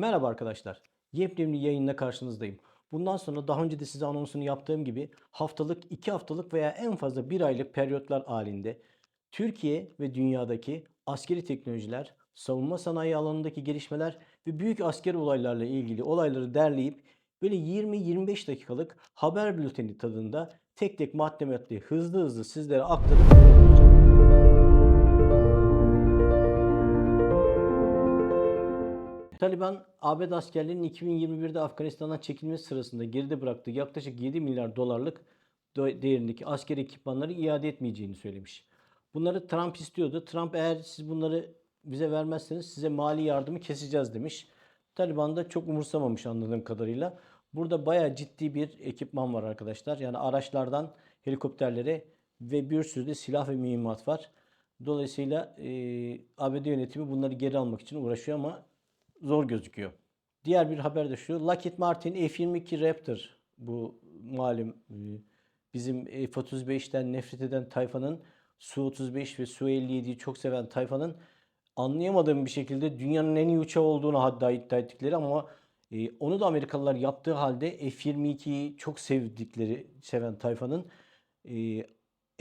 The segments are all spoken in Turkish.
Merhaba arkadaşlar. Yepyeni yayınla karşınızdayım. Bundan sonra daha önce de size anonsunu yaptığım gibi haftalık, iki haftalık veya en fazla bir aylık periyotlar halinde Türkiye ve dünyadaki askeri teknolojiler, savunma sanayi alanındaki gelişmeler ve büyük askeri olaylarla ilgili olayları derleyip böyle 20-25 dakikalık haber bülteni tadında tek tek madde madde hızlı hızlı sizlere aktarıp Taliban, ABD askerlerinin 2021'de Afganistan'dan çekilmesi sırasında geride bıraktığı yaklaşık 7 milyar dolarlık do- değerindeki askeri ekipmanları iade etmeyeceğini söylemiş. Bunları Trump istiyordu. Trump eğer siz bunları bize vermezseniz size mali yardımı keseceğiz demiş. Taliban da çok umursamamış anladığım kadarıyla. Burada bayağı ciddi bir ekipman var arkadaşlar. Yani araçlardan helikopterlere ve bir sürü de silah ve mühimmat var. Dolayısıyla e, ABD yönetimi bunları geri almak için uğraşıyor ama zor gözüküyor. Diğer bir haber de şu. Lockheed Martin F-22 Raptor bu malum e, bizim F-35'ten nefret eden tayfanın Su-35 ve Su-57'yi çok seven tayfanın anlayamadığım bir şekilde dünyanın en iyi uçağı olduğunu hatta iddia ettikleri ama e, onu da Amerikalılar yaptığı halde F-22'yi çok sevdikleri seven tayfanın e,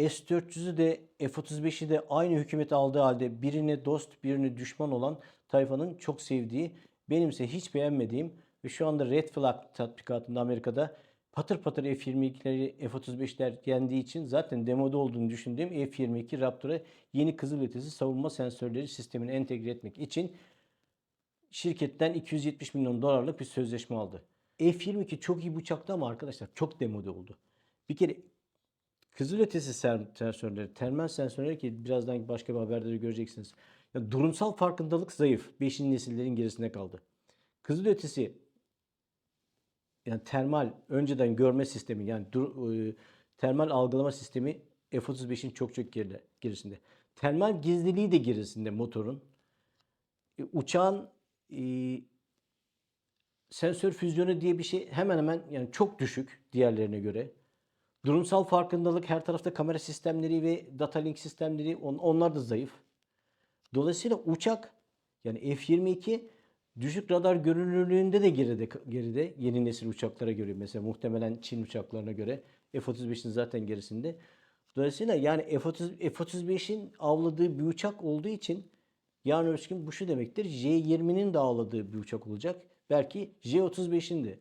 S-400'ü de F-35'i de aynı hükümet aldığı halde birine dost birine düşman olan tayfanın çok sevdiği benimse hiç beğenmediğim ve şu anda Red Flag tatbikatında Amerika'da patır patır F-22'leri F-35'ler yendiği için zaten demoda olduğunu düşündüğüm F-22 Raptor'a yeni kızılötesi savunma sensörleri sistemini entegre etmek için şirketten 270 milyon dolarlık bir sözleşme aldı. F-22 çok iyi bir uçaktı ama arkadaşlar çok demode oldu. Bir kere kızılötesi sensörleri, termal sensörleri ki birazdan başka bir haberde de göreceksiniz. Ya durumsal farkındalık zayıf. 5. nesillerin gerisinde kaldı. Kızılötesi yani termal önceden görme sistemi yani dur- e, termal algılama sistemi F-35'in çok çok geride, gerisinde. Termal gizliliği de gerisinde motorun. E, uçağın e, sensör füzyonu diye bir şey hemen hemen yani çok düşük diğerlerine göre. Durumsal farkındalık her tarafta kamera sistemleri ve data link sistemleri on- onlar da zayıf. Dolayısıyla uçak yani F-22 düşük radar görünürlüğünde de geride geride yeni nesil uçaklara göre mesela muhtemelen Çin uçaklarına göre F-35'in zaten gerisinde. Dolayısıyla yani F-30 F-35'in avladığı bir uçak olduğu için yarın öbür gün bu şu demektir. J-20'nin de avladığı bir uçak olacak. Belki J-35'in de.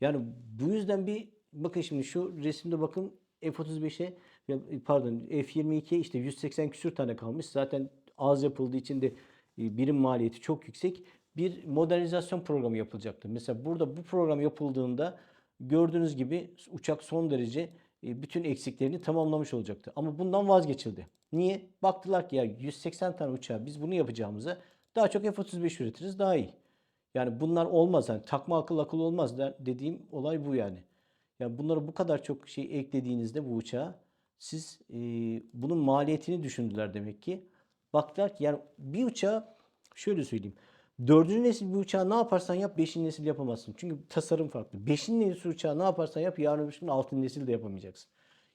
Yani bu yüzden bir bakın şimdi şu resimde bakın F-35'e ya, pardon F-22'ye işte 180 küsür tane kalmış. Zaten az yapıldığı için de e, birim maliyeti çok yüksek. Bir modernizasyon programı yapılacaktı. Mesela burada bu program yapıldığında gördüğünüz gibi uçak son derece e, bütün eksiklerini tamamlamış olacaktı. Ama bundan vazgeçildi. Niye? Baktılar ki ya 180 tane uçağı biz bunu yapacağımıza daha çok F-35 üretiriz daha iyi. Yani bunlar olmaz. Yani takma akıl akıl olmaz der, dediğim olay bu yani. Yani bunları bu kadar çok şey eklediğinizde bu uçağa siz e, bunun maliyetini düşündüler demek ki. Baktılar ki yani bir uçağı şöyle söyleyeyim. Dördüncü nesil bir uçağı ne yaparsan yap beşinci nesil yapamazsın. Çünkü tasarım farklı. Beşinci nesil uçağı ne yaparsan yap yarın öbür gün altıncı nesil de yapamayacaksın.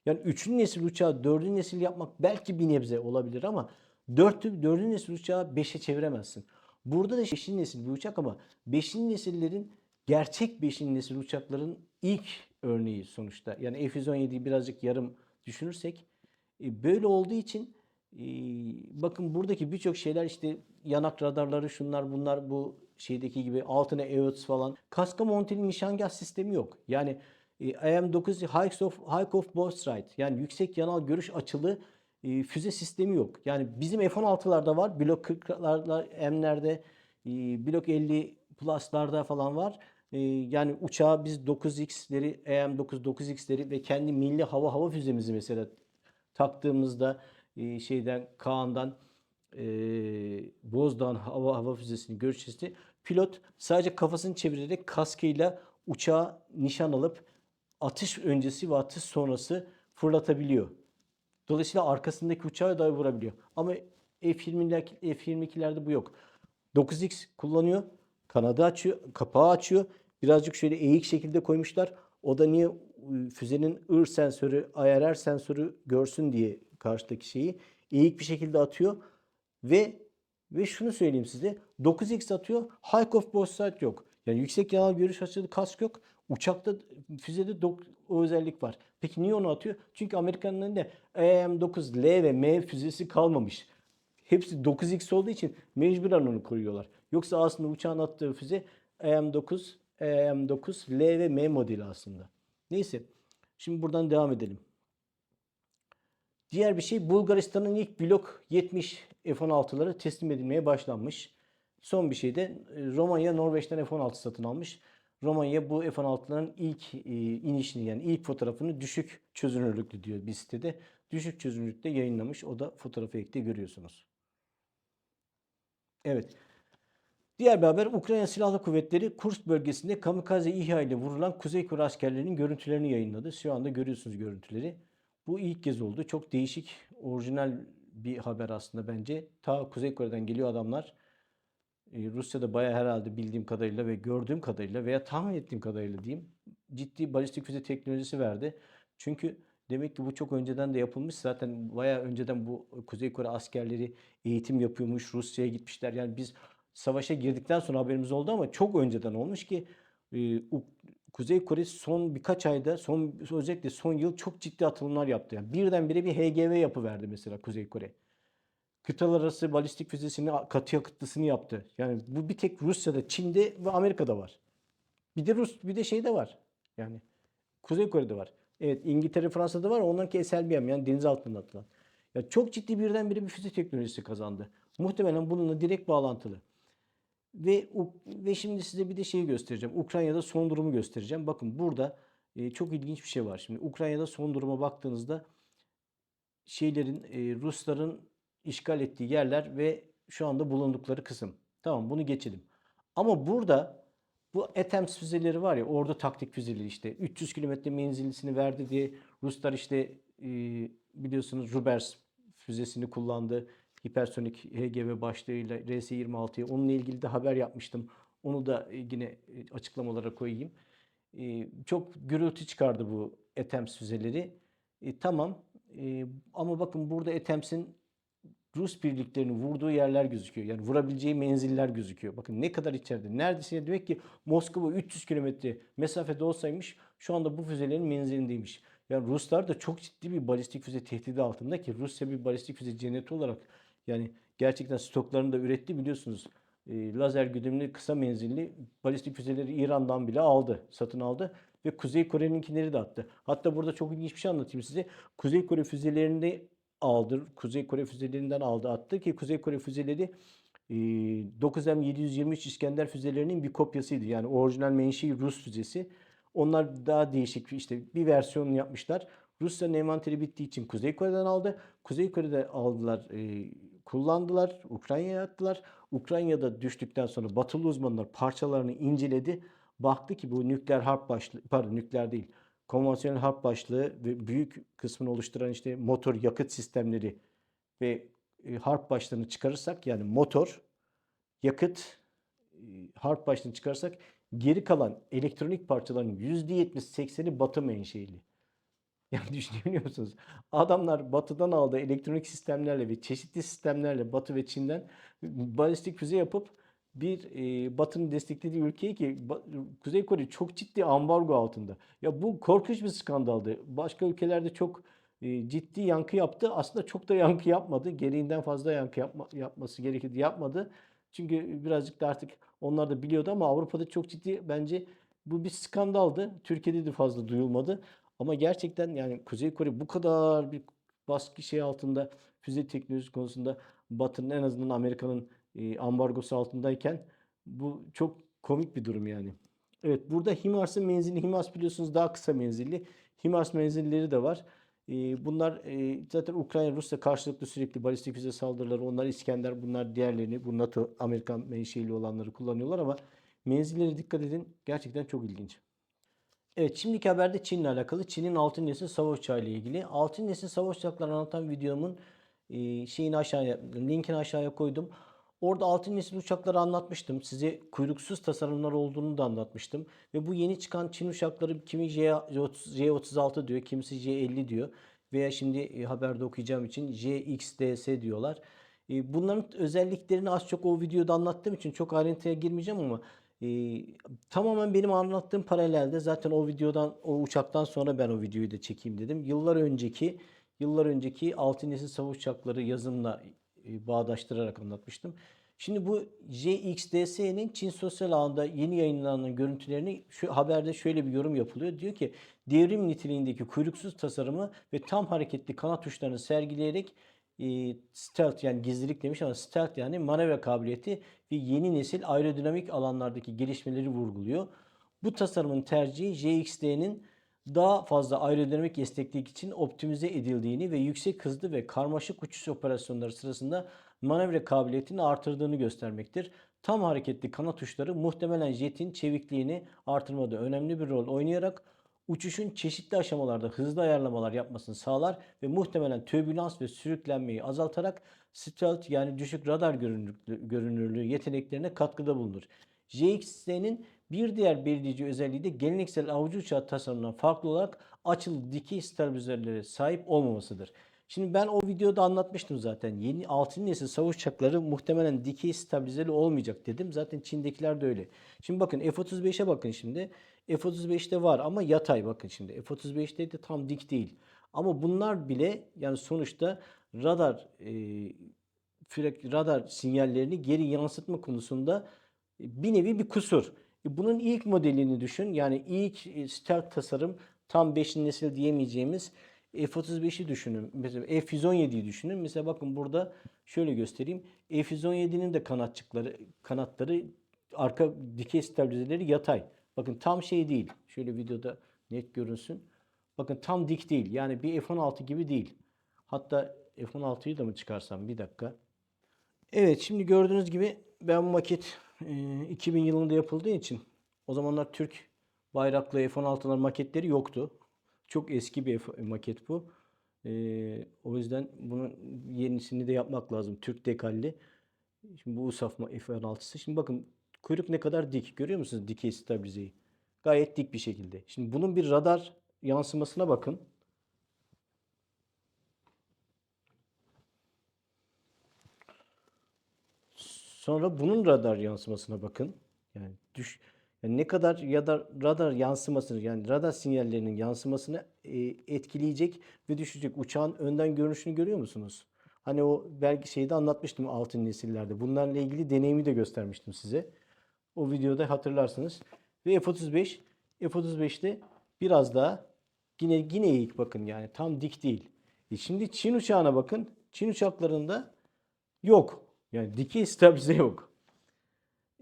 Yani üçüncü nesil uçağı dördüncü nesil yapmak belki bir nebze olabilir ama dörtü, dördüncü nesil uçağı beşe çeviremezsin. Burada da beşinci nesil bir uçak ama beşinci nesillerin gerçek beşinci nesil uçakların ilk örneği sonuçta. Yani F-117'yi birazcık yarım düşünürsek e, böyle olduğu için bakın buradaki birçok şeyler işte yanak radarları şunlar bunlar bu şeydeki gibi altına EOTS falan. Kaska monteli nişangah sistemi yok. Yani e, IM-9 High of, High of Bow yani yüksek yanal görüş açılı e, füze sistemi yok. Yani bizim F-16'larda var. Blok 40'larda, M'lerde, e, Blok 50 Plus'larda falan var. E, yani uçağa biz 9X'leri, EM-9, 9X'leri ve kendi milli hava hava füzemizi mesela taktığımızda e, şeyden Kaan'dan e, Bozdağ'ın hava hava füzesini görüşürüz. Pilot sadece kafasını çevirerek kaskıyla uçağa nişan alıp atış öncesi ve atış sonrası fırlatabiliyor. Dolayısıyla arkasındaki uçağı da vurabiliyor. Ama F-20'ler, F-22'lerde bu yok. 9X kullanıyor. Kanadı açıyor, kapağı açıyor. Birazcık şöyle eğik şekilde koymuşlar. O da niye e, füzenin ır sensörü, IRR sensörü görsün diye karşıdaki şeyi eğik bir şekilde atıyor ve ve şunu söyleyeyim size. 9x atıyor. High of both sides yok. Yani yüksek yanal görüş açılı kask yok. Uçakta füzede o özellik var. Peki niye onu atıyor? Çünkü Amerikan'ın elinde AM-9 L ve M füzesi kalmamış. Hepsi 9x olduğu için mecburen onu koruyorlar. Yoksa aslında uçağın attığı füze AM-9, AM-9 L ve M modeli aslında. Neyse. Şimdi buradan devam edelim. Diğer bir şey Bulgaristan'ın ilk Blok 70 F-16'ları teslim edilmeye başlanmış. Son bir şey de e, Romanya Norveç'ten F-16 satın almış. Romanya bu F-16'ların ilk e, inişini yani ilk fotoğrafını düşük çözünürlüklü diyor bir sitede. Düşük çözünürlükte yayınlamış. O da fotoğrafı ekte görüyorsunuz. Evet. Diğer bir haber Ukrayna Silahlı Kuvvetleri Kursk bölgesinde kamikaze İHA ile vurulan Kuzey Kore askerlerinin görüntülerini yayınladı. Şu anda görüyorsunuz görüntüleri. Bu ilk kez oldu. Çok değişik, orijinal bir haber aslında bence. Ta Kuzey Kore'den geliyor adamlar. Ee, Rusya'da bayağı herhalde bildiğim kadarıyla ve gördüğüm kadarıyla veya tahmin ettiğim kadarıyla diyeyim ciddi balistik füze teknolojisi verdi. Çünkü demek ki bu çok önceden de yapılmış. Zaten bayağı önceden bu Kuzey Kore askerleri eğitim yapıyormuş. Rusya'ya gitmişler. Yani biz savaşa girdikten sonra haberimiz oldu ama çok önceden olmuş ki e, Kuzey Kore son birkaç ayda, son özellikle son yıl çok ciddi atılımlar yaptı. Yani birdenbire bir HGV yapıverdi mesela Kuzey Kore. Kıtalar arası balistik füzesini, katı yakıtlısını yaptı. Yani bu bir tek Rusya'da, Çin'de ve Amerika'da var. Bir de Rus, bir de şeyde var. Yani Kuzey Kore'de var. Evet İngiltere, Fransa'da var. Onlarınki SLBM yani deniz altında atılan. Ya çok ciddi birdenbire bir füze teknolojisi kazandı. Muhtemelen bununla direkt bağlantılı. Ve ve şimdi size bir de şeyi göstereceğim. Ukrayna'da son durumu göstereceğim. Bakın burada e, çok ilginç bir şey var. Şimdi Ukrayna'da son duruma baktığınızda şeylerin e, Rusların işgal ettiği yerler ve şu anda bulundukları kısım. Tamam bunu geçelim. Ama burada bu ATAMS füzeleri var ya orada taktik füzeleri işte 300 kilometre menzilisini verdi diye Ruslar işte e, biliyorsunuz Rubers füzesini kullandı. Hipersonik HGV başlığıyla RS-26'ya onunla ilgili de haber yapmıştım. Onu da e, yine e, açıklamalara koyayım. E, çok gürültü çıkardı bu ATAMS füzeleri. E, tamam E, ama bakın burada ATAMS'in Rus birliklerinin vurduğu yerler gözüküyor. Yani vurabileceği menziller gözüküyor. Bakın ne kadar içeride. Neredeyse demek ki Moskova 300 kilometre mesafede olsaymış şu anda bu füzelerin menzilindeymiş. Yani Ruslar da çok ciddi bir balistik füze tehdidi altında ki Rusya bir balistik füze cenneti olarak yani gerçekten stoklarını da üretti biliyorsunuz. E, lazer güdümlü kısa menzilli balistik füzeleri İran'dan bile aldı, satın aldı ve Kuzey Kore'ninkileri de attı. Hatta burada çok ilginç bir şey anlatayım size. Kuzey Kore füzelerini aldı. Kuzey Kore füzelerinden aldı attı ki Kuzey Kore füzeleri e, 9M723 İskender füzelerinin bir kopyasıydı. Yani orijinal menşei Rus füzesi. Onlar daha değişik işte bir versiyonunu yapmışlar. Rusya'nın envanteri bittiği için Kuzey Kore'den aldı. Kuzey Kore'de aldılar, e, kullandılar, Ukrayna'ya attılar. Ukrayna'da düştükten sonra Batılı uzmanlar parçalarını inceledi. Baktı ki bu nükleer harp başlığı, pardon nükleer değil, konvansiyonel harp başlığı ve büyük kısmını oluşturan işte motor yakıt sistemleri ve e, harp başlığını çıkarırsak yani motor, yakıt, e, harp başlığını çıkarırsak geri kalan elektronik parçaların %70-80'i batı menşeili. Yani düşünebiliyor musunuz? Adamlar batıdan aldığı elektronik sistemlerle ve çeşitli sistemlerle batı ve Çin'den balistik füze yapıp bir e, Batı'nın desteklediği ülkeye ki Kuzey Kore çok ciddi ambargo altında. Ya bu korkunç bir skandaldı. Başka ülkelerde çok e, ciddi yankı yaptı. Aslında çok da yankı yapmadı. Gereğinden fazla yankı yapma, yapması gerekirdi. Yapmadı. Çünkü birazcık da artık onlar da biliyordu ama Avrupa'da çok ciddi bence bu bir skandaldı. Türkiye'de de fazla duyulmadı. Ama gerçekten yani Kuzey Kore bu kadar bir baskı şey altında füze teknolojisi konusunda Batı'nın en azından Amerika'nın e, ambargosu altındayken bu çok komik bir durum yani. Evet burada HIMARS'ın menzili HIMARS biliyorsunuz daha kısa menzilli. HIMARS menzilleri de var. E, bunlar e, zaten Ukrayna Rusya karşılıklı sürekli balistik füze saldırıları onlar İskender bunlar diğerlerini bu NATO Amerikan menşeili olanları kullanıyorlar ama menzilleri dikkat edin gerçekten çok ilginç. Evet şimdiki haberde Çin'le alakalı. Çin'in 6 nesil savaş uçağı ile ilgili. 6 nesil savaş uçaklarını anlatan videomun e, şeyini aşağıya, linkini aşağıya koydum. Orada 6 nesil uçakları anlatmıştım. Size kuyruksuz tasarımlar olduğunu da anlatmıştım. Ve bu yeni çıkan Çin uçakları kimi J- J36 diyor, kimisi J50 diyor. Veya şimdi e, haberde okuyacağım için JXDS diyorlar. E, bunların özelliklerini az çok o videoda anlattığım için çok ayrıntıya girmeyeceğim ama e, tamamen benim anlattığım paralelde zaten o videodan o uçaktan sonra ben o videoyu da çekeyim dedim. Yıllar önceki yıllar önceki 6 nesil savaş uçakları yazımla e, bağdaştırarak anlatmıştım. Şimdi bu JXDS'nin Çin sosyal ağında yeni yayınlanan görüntülerini şu haberde şöyle bir yorum yapılıyor. Diyor ki devrim niteliğindeki kuyruksuz tasarımı ve tam hareketli kanat uçlarını sergileyerek e, stealth yani gizlilik demiş ama stealth yani manevra kabiliyeti ve yeni nesil aerodinamik alanlardaki gelişmeleri vurguluyor. Bu tasarımın tercihi JXD'nin daha fazla aerodinamik esneklik için optimize edildiğini ve yüksek hızlı ve karmaşık uçuş operasyonları sırasında manevra kabiliyetini artırdığını göstermektir. Tam hareketli kanat uçları muhtemelen jetin çevikliğini artırmada önemli bir rol oynayarak uçuşun çeşitli aşamalarda hızlı ayarlamalar yapmasını sağlar ve muhtemelen türbülans ve sürüklenmeyi azaltarak stealth yani düşük radar görünürlüğü, yeteneklerine katkıda bulunur. JX'nin bir diğer belirleyici özelliği de geleneksel avcı uçağı tasarımından farklı olarak açılı dikey stabilizörlere sahip olmamasıdır. Şimdi ben o videoda anlatmıştım zaten. Yeni 6. nesil savaş uçakları muhtemelen dikey stabilizeli olmayacak dedim. Zaten Çin'dekiler de öyle. Şimdi bakın F-35'e bakın şimdi. F-35'te var ama yatay bakın şimdi. F-35'te de tam dik değil. Ama bunlar bile yani sonuçta radar e, radar sinyallerini geri yansıtma konusunda bir nevi bir kusur. E, Bunun ilk modelini düşün. Yani ilk e, stealth tasarım tam 5. nesil diyemeyeceğimiz F-35'i düşünün. Mesela F-117'yi düşünün. Mesela bakın burada şöyle göstereyim. F-117'nin de kanatçıkları, kanatları arka dikey stabilizeleri yatay. Bakın tam şey değil. Şöyle videoda net görünsün. Bakın tam dik değil. Yani bir F-16 gibi değil. Hatta F-16'yı da mı çıkarsam bir dakika. Evet şimdi gördüğünüz gibi ben bu maket e, 2000 yılında yapıldığı için o zamanlar Türk bayraklı F-16'lar maketleri yoktu. Çok eski bir F- maket bu. E, o yüzden bunun yenisini de yapmak lazım. Türk dekalli. Şimdi bu USAF ma- F-16'sı. Şimdi bakın kuyruk ne kadar dik. Görüyor musunuz dikey stabilizeyi? Gayet dik bir şekilde. Şimdi bunun bir radar yansımasına bakın. Sonra bunun radar yansımasına bakın. Yani düş yani ne kadar ya da radar yansımasını yani radar sinyallerinin yansımasını e, etkileyecek ve düşecek uçağın önden görünüşünü görüyor musunuz? Hani o belki şeyde anlatmıştım altın nesillerde. Bunlarla ilgili deneyimi de göstermiştim size. O videoda hatırlarsınız. Ve F-35 F-35'te biraz daha yine yine eğik bakın yani tam dik değil. E şimdi Çin uçağına bakın. Çin uçaklarında yok. Yani dikey stabilize yok.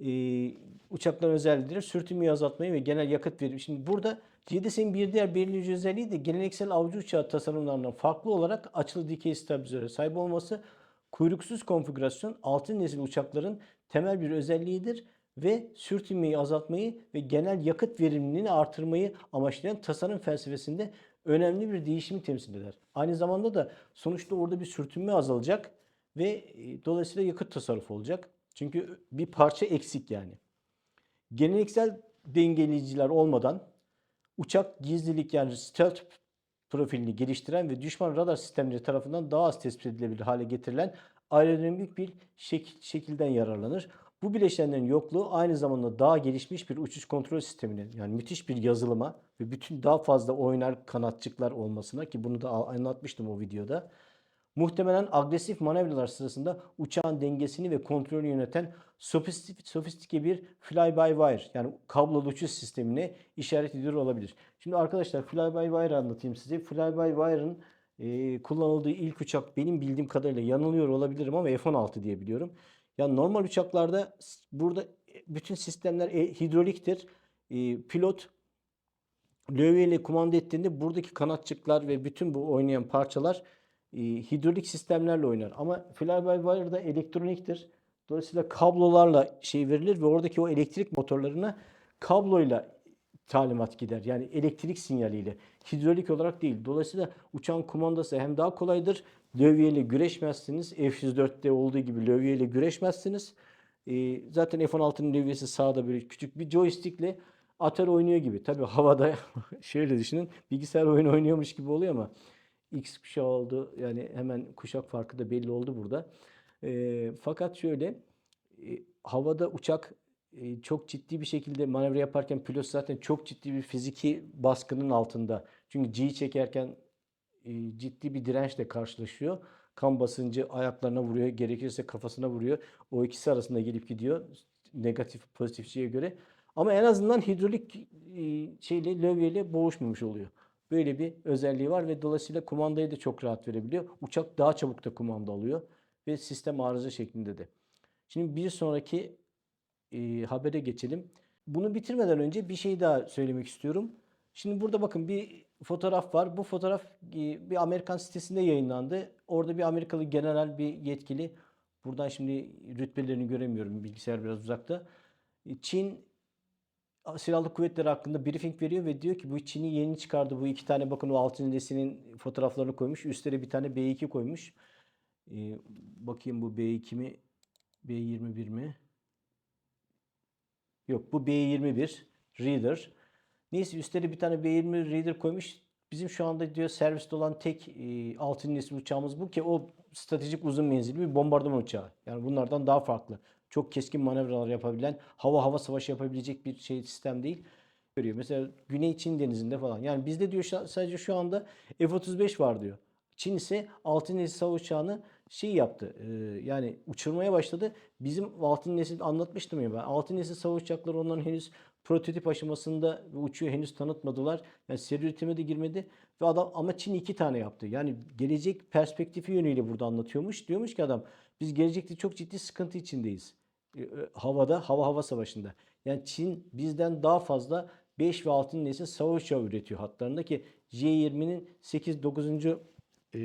Ee, uçakların özellikleri sürtünmeyi azaltmayı ve genel yakıt verimi. Şimdi burada GDS'in bir diğer belirleyici özelliği de geleneksel avcı uçağı tasarımlarından farklı olarak açılı dikey stabilizöre sahip olması. Kuyruksuz konfigürasyon altın nesil uçakların temel bir özelliğidir ve sürtünmeyi azaltmayı ve genel yakıt verimliliğini artırmayı amaçlayan tasarım felsefesinde önemli bir değişimi temsil eder. Aynı zamanda da sonuçta orada bir sürtünme azalacak ve e, dolayısıyla yakıt tasarrufu olacak. Çünkü bir parça eksik yani. Geleneksel dengeleyiciler olmadan uçak gizlilik yani stealth profilini geliştiren ve düşman radar sistemleri tarafından daha az tespit edilebilir hale getirilen aerodinamik bir şekil, şekilden yararlanır. Bu bileşenlerin yokluğu aynı zamanda daha gelişmiş bir uçuş kontrol sistemine yani müthiş bir yazılıma ve bütün daha fazla oynar kanatçıklar olmasına ki bunu da anlatmıştım o videoda. Muhtemelen agresif manevralar sırasında uçağın dengesini ve kontrolünü yöneten sofistik- sofistike bir fly-by-wire yani kablolu uçuş sistemine işaret ediyor olabilir. Şimdi arkadaşlar fly-by-wire anlatayım size. Fly-by-wire'ın e, kullanıldığı ilk uçak benim bildiğim kadarıyla yanılıyor olabilirim ama F-16 diye biliyorum. Yani normal uçaklarda burada bütün sistemler e, hidroliktir. E, pilot lövyeyle kumanda ettiğinde buradaki kanatçıklar ve bütün bu oynayan parçalar e, hidrolik sistemlerle oynar. Ama fly-by-wire da elektroniktir. Dolayısıyla kablolarla şey verilir ve oradaki o elektrik motorlarına kabloyla talimat gider. Yani elektrik sinyaliyle. Hidrolik olarak değil. Dolayısıyla uçağın kumandası hem daha kolaydır. Lövyeyle güreşmezsiniz. F-104'te olduğu gibi lövyeyle güreşmezsiniz. E, zaten F-16'nın levyesi sağda böyle küçük bir joystickle Atari oynuyor gibi. Tabii havada şöyle düşünün bilgisayar oyunu oynuyormuş gibi oluyor ama X kuşağı oldu. Yani hemen kuşak farkı da belli oldu burada. E, fakat şöyle e, havada uçak e, çok ciddi bir şekilde manevra yaparken pilot zaten çok ciddi bir fiziki baskının altında. Çünkü G'yi çekerken e, ciddi bir dirençle karşılaşıyor. Kan basıncı ayaklarına vuruyor, gerekirse kafasına vuruyor. O ikisi arasında gelip gidiyor negatif pozitif şeye göre. Ama en azından hidrolik e, şeyle lövyeyle boğuşmamış oluyor. Böyle bir özelliği var ve dolayısıyla kumandayı da çok rahat verebiliyor. Uçak daha çabuk da kumanda alıyor ve sistem arıza şeklinde de. Şimdi bir sonraki e, habere geçelim. Bunu bitirmeden önce bir şey daha söylemek istiyorum. Şimdi burada bakın bir fotoğraf var. Bu fotoğraf e, bir Amerikan sitesinde yayınlandı. Orada bir Amerikalı general bir yetkili. Buradan şimdi rütbelerini göremiyorum. Bilgisayar biraz uzakta. E, Çin silahlı kuvvetleri hakkında briefing veriyor ve diyor ki bu Çin'i yeni çıkardı. Bu iki tane bakın o altın nesinin fotoğraflarını koymuş. Üstleri bir tane B2 koymuş. E, bakayım bu B2 mi? B21 mi? Yok bu B21 Reader. Neyse üstleri bir tane B20 Reader koymuş. Bizim şu anda diyor serviste olan tek e, altın nesil uçağımız bu ki o stratejik uzun menzilli bir bombardıman uçağı. Yani bunlardan daha farklı. Çok keskin manevralar yapabilen, hava hava savaşı yapabilecek bir şey sistem değil. Görüyor. Mesela Güney Çin denizinde falan. Yani bizde diyor sadece şu anda F-35 var diyor. Çin ise altın nesil savaş uçağını şey yaptı. e, yani uçurmaya başladı. Bizim altın nesil anlatmıştım ya ben. Altın nesil savaş uçakları onların henüz prototip aşamasında uçuyor henüz tanıtmadılar. Yani seri üretime de girmedi. Ve adam ama Çin iki tane yaptı. Yani gelecek perspektifi yönüyle burada anlatıyormuş. Diyormuş ki adam biz gelecekte çok ciddi sıkıntı içindeyiz. E, e, Havada, hava hava savaşında. Yani Çin bizden daha fazla 5 ve 6 nesil savaş uçağı üretiyor hatlarında ki J-20'nin 8-9. E,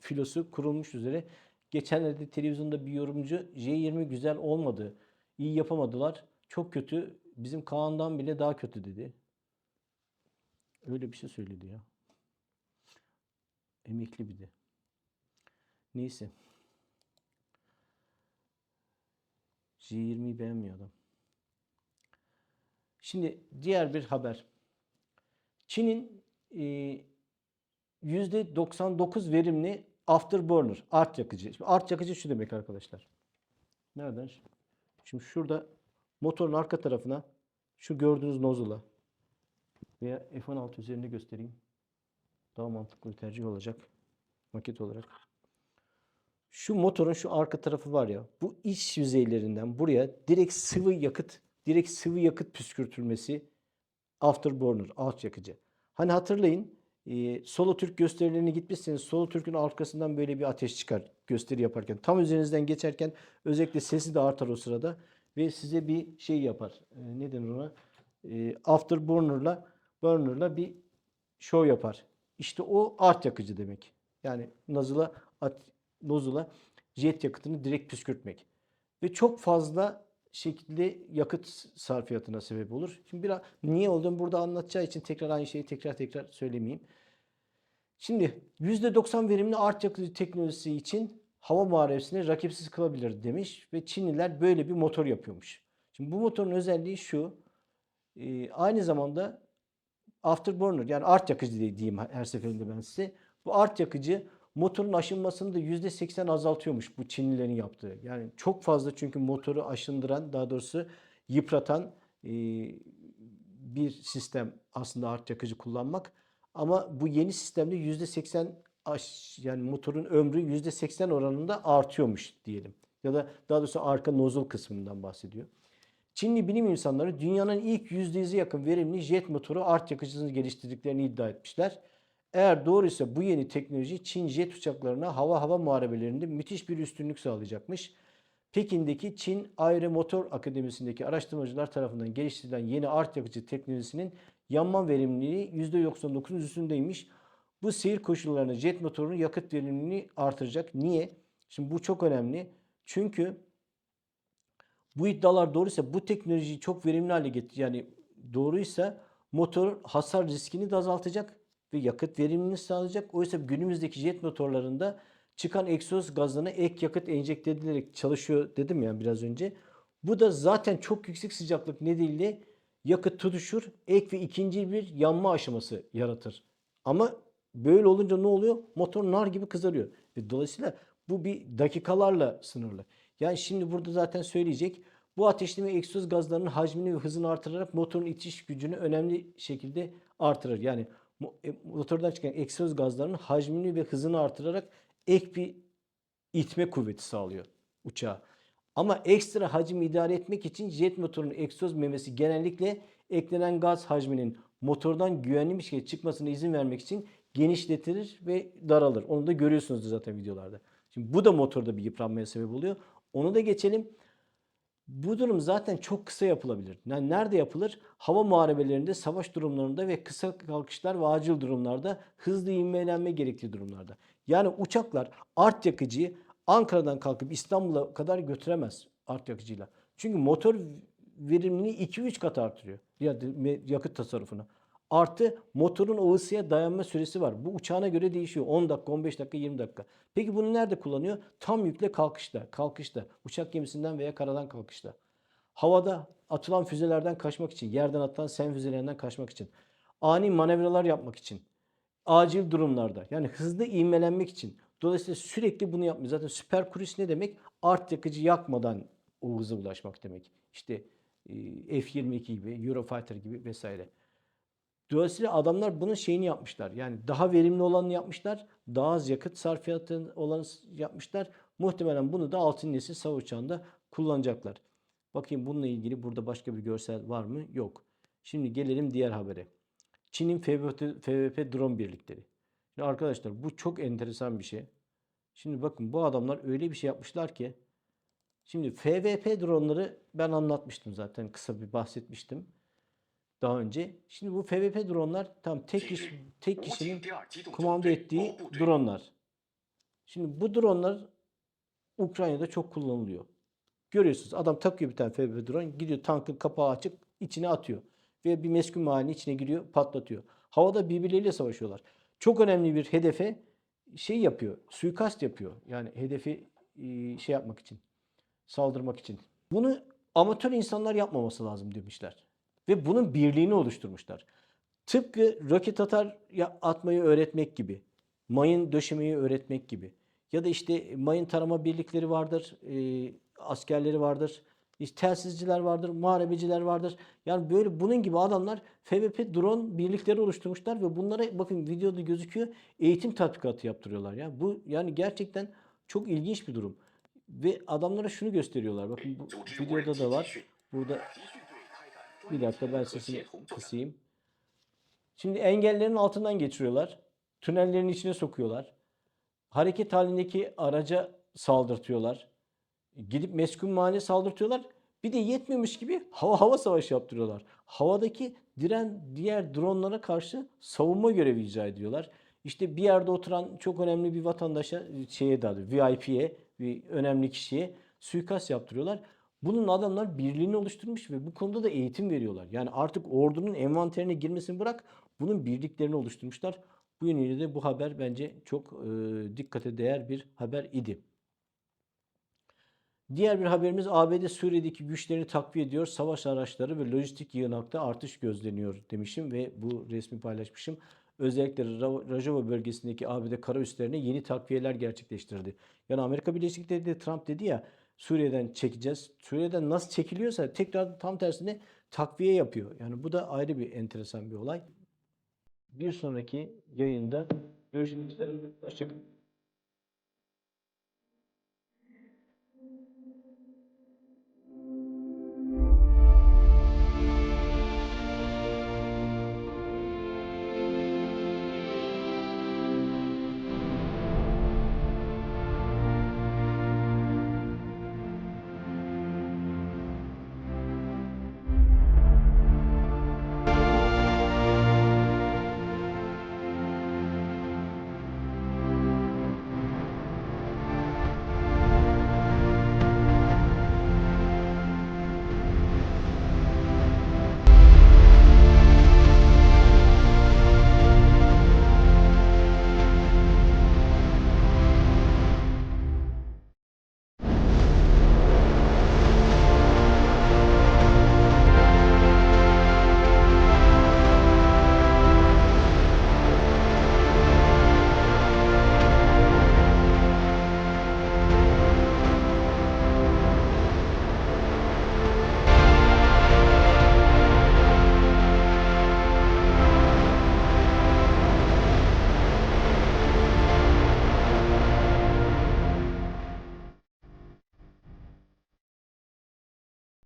filosu kurulmuş üzere. Geçenlerde televizyonda bir yorumcu J-20 güzel olmadı. iyi yapamadılar. Çok kötü. Bizim Kaan'dan bile daha kötü dedi. Öyle bir şey söyledi ya. Emekli bir de. Neyse. J20'yi beğenmiyor adam. Şimdi diğer bir haber. Çin'in e, %99 verimli afterburner, art yakıcı. Şimdi art yakıcı şu demek arkadaşlar. Nereden? Şimdi şurada motorun arka tarafına şu gördüğünüz nozula veya F16 üzerinde göstereyim. Daha mantıklı bir tercih olacak maket olarak. Şu motorun şu arka tarafı var ya bu iç yüzeylerinden buraya direkt sıvı yakıt direkt sıvı yakıt püskürtülmesi afterburner alt yakıcı. Hani hatırlayın e, Solo Türk gösterilerine gitmişseniz Solo Türk'ün arkasından böyle bir ateş çıkar gösteri yaparken. Tam üzerinizden geçerken özellikle sesi de artar o sırada ve size bir şey yapar. E, ne denir ona? E, afterburner'la burner'la bir show yapar. İşte o art yakıcı demek. Yani nozula at, nozula jet yakıtını direkt püskürtmek. Ve çok fazla şekilde yakıt sarfiyatına sebep olur. Şimdi biraz niye olduğunu burada anlatacağı için tekrar aynı şeyi tekrar tekrar söylemeyeyim. Şimdi %90 verimli art yakıcı teknolojisi için hava muharebesini rakipsiz kılabilir demiş ve Çinliler böyle bir motor yapıyormuş. Şimdi bu motorun özelliği şu. e, aynı zamanda afterburner yani art yakıcı diye- diyeyim her seferinde ben size. Bu art yakıcı motorun aşınmasını da %80 azaltıyormuş bu Çinlilerin yaptığı. Yani çok fazla çünkü motoru aşındıran daha doğrusu yıpratan e, bir sistem aslında art yakıcı kullanmak. Ama bu yeni sistemde %80 yani motorun ömrü %80 oranında artıyormuş diyelim. Ya da daha doğrusu arka nozul kısmından bahsediyor. Çinli bilim insanları dünyanın ilk %100'e yakın verimli jet motoru art yakıcısını geliştirdiklerini iddia etmişler. Eğer doğruysa bu yeni teknoloji Çin jet uçaklarına hava hava muharebelerinde müthiş bir üstünlük sağlayacakmış. Pekin'deki Çin Aero Motor Akademisi'ndeki araştırmacılar tarafından geliştirilen yeni art yakıcı teknolojisinin yanma verimliliği %99'un üstündeymiş. Bu seyir koşullarında jet motorunun yakıt verimliliğini artıracak. Niye? Şimdi bu çok önemli. Çünkü bu iddialar doğruysa bu teknolojiyi çok verimli hale getir yani doğruysa motorun hasar riskini de azaltacak ve yakıt verimliliğini sağlayacak. Oysa günümüzdeki jet motorlarında çıkan egzoz gazına ek yakıt enjekte edilerek çalışıyor dedim ya biraz önce. Bu da zaten çok yüksek sıcaklık nedeniyle yakıt tutuşur, ek ve ikinci bir yanma aşaması yaratır. Ama böyle olunca ne oluyor? Motor nar gibi kızarıyor. Ve dolayısıyla Bu bir dakikalarla sınırlı. Yani şimdi burada zaten söyleyecek. Bu ateşleme egzoz gazlarının hacmini ve hızını artırarak motorun itiş gücünü önemli şekilde artırır. Yani e, motordan çıkan egzoz gazlarının hacmini ve hızını artırarak ek bir itme kuvveti sağlıyor uçağa. Ama ekstra hacim idare etmek için jet motorunun egzoz memesi genellikle eklenen gaz hacminin motordan güvenli bir şekilde çıkmasına izin vermek için genişletilir ve daralır. Onu da görüyorsunuz zaten videolarda. Şimdi bu da motorda bir yıpranmaya sebep oluyor. Onu da geçelim. Bu durum zaten çok kısa yapılabilir. Yani nerede yapılır? Hava muharebelerinde, savaş durumlarında ve kısa kalkışlar ve acil durumlarda hızlı ivmelenme gerektiği durumlarda. Yani uçaklar art yakıcıyı Ankara'dan kalkıp İstanbul'a kadar götüremez art yakıcıyla. Çünkü motor verimliliğini 2-3 kat artırıyor. Ya yakıt tasarrufuna. Artı motorun o ısıya dayanma süresi var. Bu uçağına göre değişiyor. 10 dakika, 15 dakika, 20 dakika. Peki bunu nerede kullanıyor? Tam yükle kalkışta, kalkışta. Uçak gemisinden veya karadan kalkışta. Havada atılan füzelerden kaçmak için, yerden atılan sen füzelerinden kaçmak için. Ani manevralar yapmak için. Acil durumlarda. Yani hızlı ivmelenmek için. Dolayısıyla sürekli bunu yapmıyor. Zaten süper cruise ne demek? Art yakıcı yakmadan o hıza ulaşmak demek. İşte e, F-22 gibi, Eurofighter gibi vesaire. Dolayısıyla adamlar bunun şeyini yapmışlar. Yani daha verimli olanını yapmışlar. Daha az yakıt sarfiyatı olanı yapmışlar. Muhtemelen bunu da altın nesil savaş uçağında kullanacaklar. Bakayım bununla ilgili burada başka bir görsel var mı? Yok. Şimdi gelelim diğer habere. Çin'in FVP drone birlikleri. Şimdi arkadaşlar bu çok enteresan bir şey. Şimdi bakın bu adamlar öyle bir şey yapmışlar ki Şimdi FVP dronları ben anlatmıştım zaten kısa bir bahsetmiştim daha önce. Şimdi bu FVP dronlar tam tek kişi, tek kişinin kumanda ettiği dronlar. Şimdi bu dronlar Ukrayna'da çok kullanılıyor. Görüyorsunuz adam takıyor bir tane FVP drone gidiyor tankın kapağı açık içine atıyor. Ve bir meskun mahalline içine giriyor patlatıyor. Havada birbirleriyle savaşıyorlar. Çok önemli bir hedefe şey yapıyor suikast yapıyor. Yani hedefi e, şey yapmak için saldırmak için. Bunu amatör insanlar yapmaması lazım demişler. Ve bunun birliğini oluşturmuşlar. Tıpkı roket atar ya- atmayı öğretmek gibi, mayın döşemeyi öğretmek gibi. Ya da işte mayın tarama birlikleri vardır, e, askerleri vardır, işte telsizciler vardır, muharebeciler vardır. Yani böyle bunun gibi adamlar FVP drone birlikleri oluşturmuşlar ve bunlara bakın videoda gözüküyor eğitim tatbikatı yaptırıyorlar ya. Bu yani gerçekten çok ilginç bir durum. Ve adamlara şunu gösteriyorlar. Bakın bu videoda da var. Burada bir dakika ben sesini kısayım. Şimdi engellerin altından geçiriyorlar. Tünellerin içine sokuyorlar. Hareket halindeki araca saldırtıyorlar. Gidip meskun mahalle saldırtıyorlar. Bir de yetmemiş gibi hava hava savaşı yaptırıyorlar. Havadaki diren diğer dronlara karşı savunma görevi icra ediyorlar. İşte bir yerde oturan çok önemli bir vatandaşa şeye doğrusu VIP'ye bir önemli kişiye suikast yaptırıyorlar. Bunun adamlar birliğini oluşturmuş ve bu konuda da eğitim veriyorlar. Yani artık ordunun envanterine girmesini bırak bunun birliklerini oluşturmuşlar. Bu yönüyle de bu haber bence çok e, dikkate değer bir haber idi. Diğer bir haberimiz ABD Suriye'deki güçlerini takviye ediyor. Savaş araçları ve lojistik yığınakta artış gözleniyor demişim ve bu resmi paylaşmışım. Özellikle Rojava bölgesindeki ABD kara üslerine yeni takviyeler gerçekleştirdi. Yani Amerika Birleşik Devletleri Trump dedi ya Suriye'den çekeceğiz. Suriye'den nasıl çekiliyorsa tekrar tam tersine takviye yapıyor. Yani bu da ayrı bir enteresan bir olay. Bir sonraki yayında görüşmek üzere. Hoşçakalın.